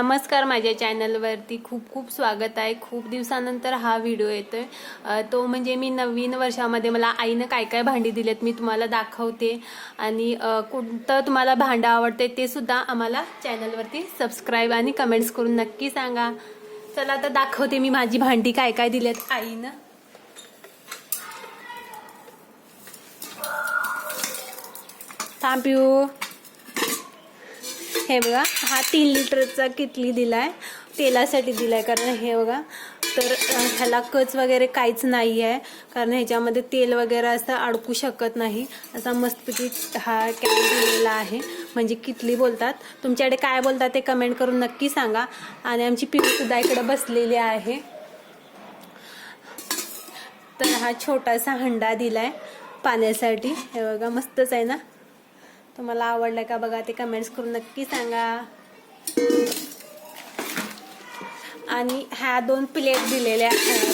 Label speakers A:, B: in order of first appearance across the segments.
A: नमस्कार माझ्या चॅनलवरती खूप खूप स्वागत आहे. खूप दिवसानंतर हा व्हिडिओ येतोय. आहे तो म्हणजे मी नवीन वर्षामध्ये मला आईनं काय काय भांडी दिलेत मी तुम्हाला दाखवते. आणि कोणतं तुम्हाला भांडं आवडते ते सुद्धा आम्हाला चॅनलवरती सबस्क्राईब आणि कमेंट्स करून नक्की सांगा. चला आता दाखवते मी माझी भांडी काय काय दिलेत आईनं. थँक्यू हे बघा हा तीन लिटरचा किटली दिलाय. तेलासाठी दिलाय कारण हे बघा तर ह्याला कच वगैरे काहीच नाही आहे कारण ह्याच्यामध्ये तेल वगैरे असं अडकू शकत नाही. असा मस्तपैकी हा कॅन दिलेला आहे. म्हणजे कितली बोलतात. तुमच्याकडे काय बोलतात ते कमेंट करून नक्की सांगा. आणि आमची पिऊ सुद्धा इकडे बसलेली आहे. तर हा छोटासा हंडा दिलाय पाण्यासाठी. हे बघा मस्तच आहे ना? तुम्हाला आवडलं का बघा ते कमेंट्स करून नक्की सांगा. आणि ह्या दोन प्लेट दिलेल्या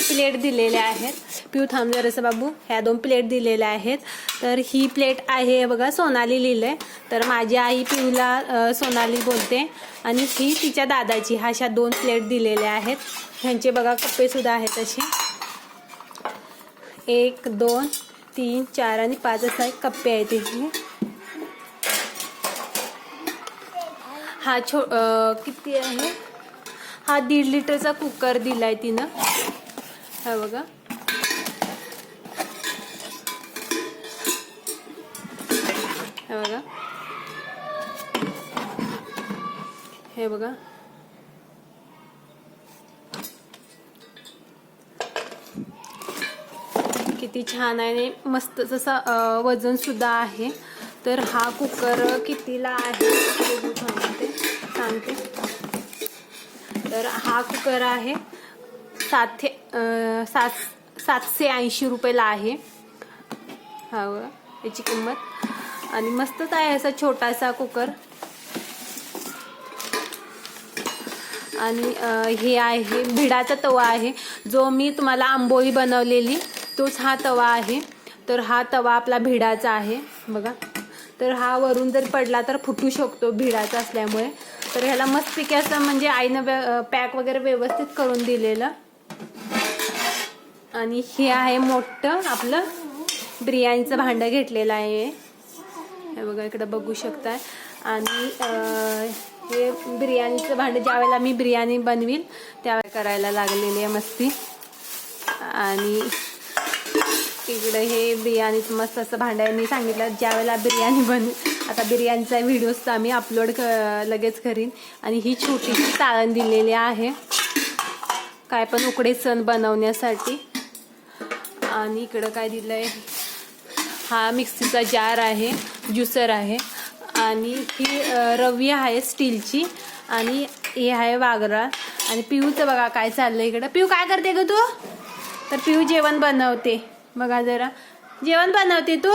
A: प्लेट दिलेल्या आहेत. पिऊ थांब रस बाबू. ह्या दोन प्लेट दिलेल्या आहेत. तर ही प्लेट आहे बघा सोनाली लिहिलंय. तर माझी आई पिऊला सोनाली बोलते. आणि ही तिच्या दादाची हा अशा दोन प्लेट दिलेल्या आहेत. ह्यांचे बघा कप्पे सुद्धा आहेत असे. एक दोन तीन चार आणि पाच असा एक कप्पे आहेत इथे. हा छो किती आहे? हा दीड लिटरचा कुकर दिलाय तिनं. हा बघा. हे बघा. हे बघा. किती छान आहे आणि मस्त जसं वजन सुद्धा आहे. तर हा कुकर कितीला आहे? बघू सांगते. सांगते तर हा कुकर आहे सातशे सात सातशे ऐंशी रुपयाला आहे. हा याची किंमत. आणि मस्तच आहे असा छोटासा कुकर. आणि हे आहे भिडाचा तवा आहे. जो मी तुम्हाला आंबोळी बनवलेली तोच हा तवा आहे. तर हा तवा आपला भिडाचा आहे. बघा. तर हा वरून जर पडला तर फुटू शकतो भिडाचा असल्यामुळे. तर ह्याला मस्तपैकी असं म्हणजे आईनं पॅक वगैरे व्यवस्थित करून दिलेलं. आणि हे आहे मोठं आपलं बिर्याणीचं भांडं घेतलेलं आहे. हे बघा इकडं बघू शकताय. आणि हे बिर्याणीचं भांडं ज्यावेळेला मी बिर्याणी बनवील त्यावेळेला करायला लागलेली आहे मस्ती. आणि इकडं हे बिर्याणीचं मस्त असं भांड्यांनी सांगितलं. ज्यावेळेला बिर्याणी बन आता बिर्याणीचा व्हिडिओज आम्ही अपलोड क लगेच करीन. आणि ही छोटीशी ताळण दिलेली आहे. काय पण उकडे सण बनवण्यासाठी. आणि इकडं काय दिलंय? हा मिक्सीचा जार आहे ज्युसर आहे. आणि ही रवी आहे स्टीलची. आणि हे आहे वागरा. आणि पिऊचं बघा काय चाललंय इकडं. पिऊ काय करते ग तू? तर पिऊ जेवण बनवते. बघा जरा. जेवण बनवते तू?